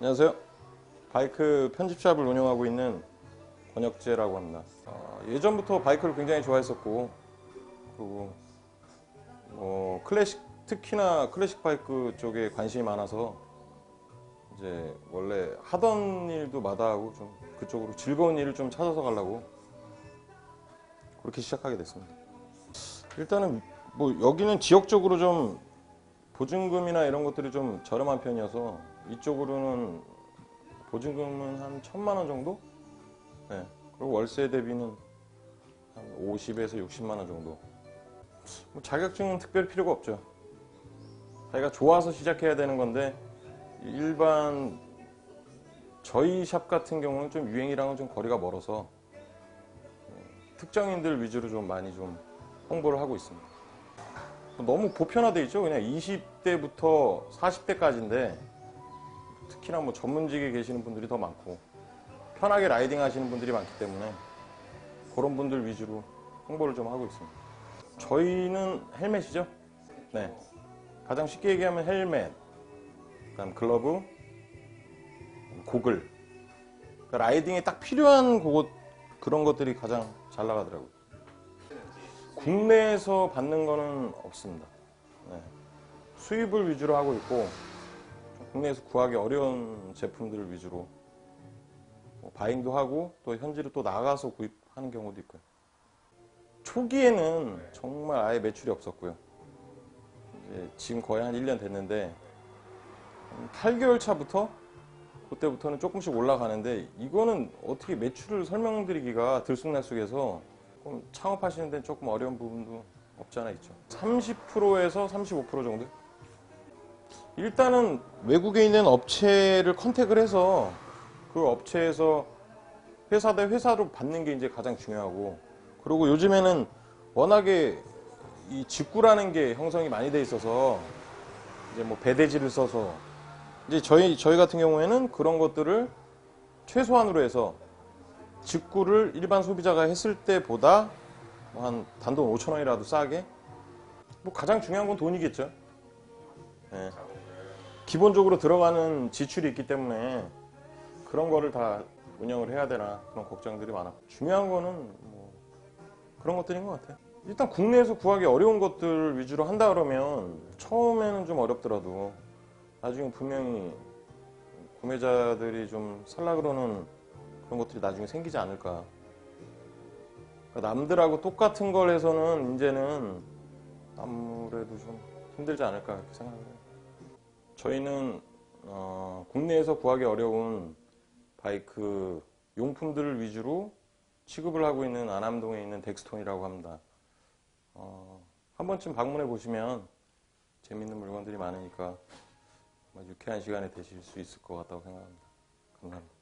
안녕하세요. 바이크 편집샵을 운영하고 있는 권혁재라고 합니다. 어, 예전부터 바이크를 굉장히 좋아했었고, 그리고 뭐 클래식 특히나 클래식 바이크 쪽에 관심이 많아서 이제 원래 하던 일도 마다하고 좀 그쪽으로 즐거운 일을 좀 찾아서 가려고 그렇게 시작하게 됐습니다. 일단은 뭐 여기는 지역적으로 좀 보증금이나 이런 것들이 좀 저렴한 편이어서 이쪽으로는 보증금은 한 천만 원 정도? 네. 그리고 월세 대비는 한 50에서 60만 원 정도. 뭐 자격증은 특별히 필요가 없죠. 자기가 좋아서 시작해야 되는 건데 일반 저희 샵 같은 경우는 좀 유행이랑은 좀 거리가 멀어서 네, 특정인들 위주로 좀 많이 좀 홍보를 하고 있습니다. 너무 보편화돼 있죠. 그냥 20대부터 40대까지인데 특히나 뭐 전문직에 계시는 분들이 더 많고 편하게 라이딩 하시는 분들이 많기 때문에 그런 분들 위주로 홍보를 좀 하고 있습니다. 저희는 헬멧이죠. 네. 가장 쉽게 얘기하면 헬멧, 그다음 글러브, 고글. 그러니까 라이딩에 딱 필요한 그것 그런 것들이 가장 잘 나가더라고요. 국내에서 받는 거는 없습니다. 네. 수입을 위주로 하고 있고 국내에서 구하기 어려운 제품들을 위주로 뭐 바잉도 하고 또 현지로 또 나가서 구입하는 경우도 있고요. 초기에는 정말 아예 매출이 없었고요. 지금 거의 한 1년 됐는데 8개월 차부터 그때부터는 조금씩 올라가는데 이거는 어떻게 매출을 설명드리기가 들쑥날쑥해서 조금 창업하시는 데는 조금 어려운 부분도 없지 않아 있죠. 30%에서 35% 정도? 일단은 외국에 있는 업체를 컨택을 해서 그 업체에서 회사 대 회사로 받는 게 이제 가장 중요하고 그리고 요즘에는 워낙에 이 직구라는 게 형성이 많이 돼 있어서 이제 뭐 배대지를 써서 이제 저희 저희 같은 경우에는 그런 것들을 최소한으로 해서 직구를 일반 소비자가 했을 때보다 뭐한 단돈 5천 원이라도 싸게 뭐 가장 중요한 건 돈이겠죠. 예. 기본적으로 들어가는 지출이 있기 때문에 그런 거를 다 운영을 해야 되나 그런 걱정들이 많아. 중요한 거는 뭐 그런 것들인 것 같아요. 일단 국내에서 구하기 어려운 것들 위주로 한다 그러면 처음에는 좀 어렵더라도 나중에 분명히 구매자들이 좀 살라 그러는 그런 것들이 나중에 생기지 않을까. 그러니까 남들하고 똑같은 걸 해서는 이제는 아무래도 좀 힘들지 않을까 그렇게 생각합니다. 저희는 어, 국내에서 구하기 어려운 바이크 용품들을 위주로 취급을 하고 있는 안암동에 있는 덱스톤이라고 합니다. 어, 한 번쯤 방문해 보시면 재밌는 물건들이 많으니까 유쾌한 시간이 되실 수 있을 것 같다고 생각합니다.